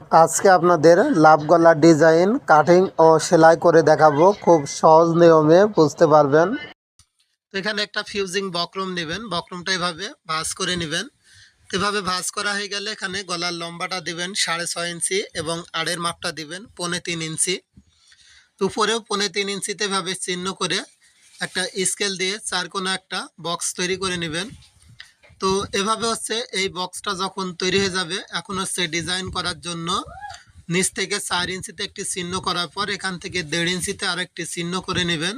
আজকে আপনাদের লাভ গলার ডিজাইন, কাটিং ও সেলাই করে দেখাবো। খুব সহজ নিয়মে বুঝতে পারবেন। তো এখানে একটা ফিউজিং বক্রম নেবেন। বক্রমটা এভাবে ভাঁজ করে নেবেন। এভাবে ভাঁজ করা হয়ে গেলে এখানে গলার লম্বাটা দিবেন সাড়ে ছয় ইঞ্চি এবং আড়ের মাপটা দিবেন পৌনে তিন ইঞ্চি। উপরেও পৌনে তিন ইঞ্চিতে এভাবে চিহ্ন করে একটা স্কেল দিয়ে চার কোনো একটা বক্স তৈরি করে নেবেন। তো এভাবে হচ্ছে এই বক্সটা যখন তৈরি হয়ে যাবে, এখন হচ্ছে ডিজাইন করার জন্য নিচ থেকে চার ইঞ্চিতে একটি চিহ্ন করার পর এখান থেকে দেড় ইঞ্চিতে আরেকটি চিহ্ন করে নেবেন।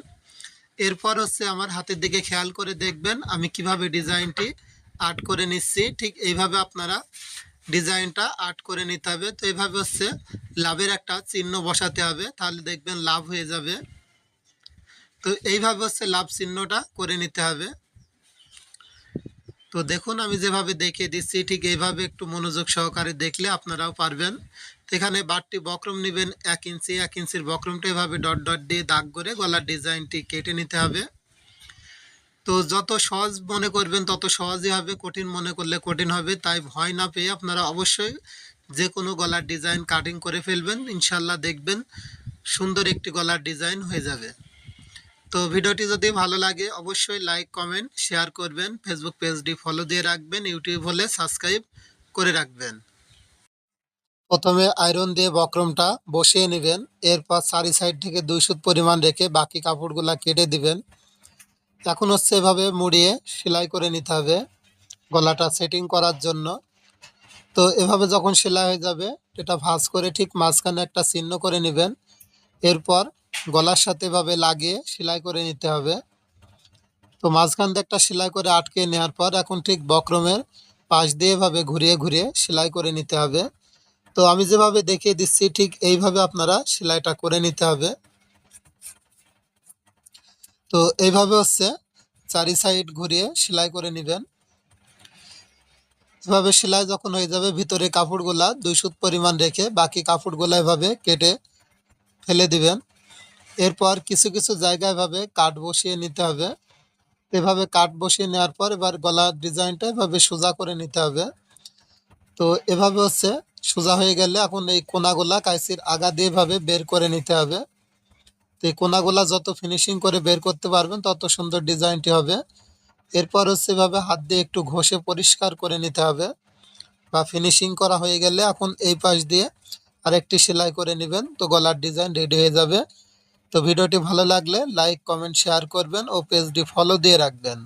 এরপর হচ্ছে আমার হাতের দিকে খেয়াল করে দেখবেন আমি কীভাবে ডিজাইনটি আর্ট করে নিচ্ছি। ঠিক এইভাবে আপনারা ডিজাইনটা আর্ট করে নিতে হবে। তো এইভাবে হচ্ছে লাভের একটা চিহ্ন বসাতে হবে, তাহলে দেখবেন লাভ হয়ে যাবে। তো এইভাবে হচ্ছে লাভ চিহ্নটা করে নিতে হবে। তো দেখুন, আমি যেভাবে দেখিয়ে দিচ্ছি, ঠিক এইভাবে একটু মনোযোগ সহকারে দেখলে আপনারাও পারবেন। এখানে বারটি বক্রম নেবেন, এক ইঞ্চি, এক ইঞ্চির বক্রমটা এভাবে ডট ডট দিয়ে দাগ করে গলার ডিজাইনটি কেটে নিতে হবে। তো যত সহজ মনে করবেন, তত সহজই হবে, কঠিন মনে করলে কঠিন হবে, তাই ভয় না পেয়ে আপনারা অবশ্যই যে কোনো গলার ডিজাইন কাটিং করে ফেলবেন ইনশাল্লাহ দেখবেন সুন্দর একটি গলার ডিজাইন হয়ে যাবে। তো ভিডিওটি যদি ভালো লাগে, অবশ্যই লাইক কমেন্ট শেয়ার করবেন। ফেসবুক পেজটি ফলো দিয়ে রাখবেন ইউটিউব হলে সাবস্ক্রাইব করে রাখবেন। প্রথমে আয়রন দিয়ে বক্রমটা বসিয়ে নেবেন। এরপর চারি সাইড থেকে দুই সুত পরিমাণ রেখে বাকি কাপড়গুলা কেটে দিবেন। এখন হচ্ছে এভাবে মুড়িয়ে সেলাই করে নিতে হবে গলাটা সেটিং করার জন্য। তো এভাবে যখন সেলাই হয়ে যাবে, এটা ভাঁজ করে ঠিক মাঝখানে একটা চিহ্ন করে নেবেন। এরপর গলার সাথে এভাবে লাগিয়ে সেলাই করে নিতে হবে। তো মাঝখান দিয়ে একটা সেলাই করে আটকে নেওয়ার পর এখন ঠিক বক্রমের পাশ দিয়ে এভাবে ঘুরিয়ে ঘুরিয়ে সেলাই করে নিতে হবে। তো আমি যেভাবে দেখিয়ে দিচ্ছি, ঠিক এইভাবে আপনারা সেলাইটা করে নিতে হবে। তো এইভাবে হচ্ছে চারি সাইড ঘুরিয়ে সেলাই করে নেবেন। এভাবে সেলাই যখন হয়ে যাবে, ভিতরে কাপড়গুলা দুই সুত পরিমাণ রেখে বাকি কাপড়গুলা এভাবে কেটে ফেলে দিবেন। এরপর কিছু কিছু জায়গায় ভাবে কাট বসিয়ে নিতে হবে। এভাবে কাট বসিয়ে নেওয়ার পর এবার গলার ডিজাইনটা এভাবে সোজা করে নিতে হবে। তো এভাবে হচ্ছে সোজা হয়ে গেলে এখন এই কোনাগুলা কাইসির আগা দিয়ে এভাবে বের করে নিতে হবে। তো এই কোনাগুলা যত ফিনিশিং করে বের করতে পারবেন, তত সুন্দর ডিজাইনটি হবে। এরপর হচ্ছে এভাবে হাত দিয়ে একটু ঘষে পরিষ্কার করে নিতে হবে বা ফিনিশিং করা হয়ে গেলে এখন এই পাশ দিয়ে আরেকটি সেলাই করে নেবেন, তো গলার ডিজাইন রেডি হয়ে যাবে। তো ভিডিওটি ভালো লাগলে লাইক কমেন্ট শেয়ার করবেন ও পেজটি ফলো দিয়ে রাখবেন।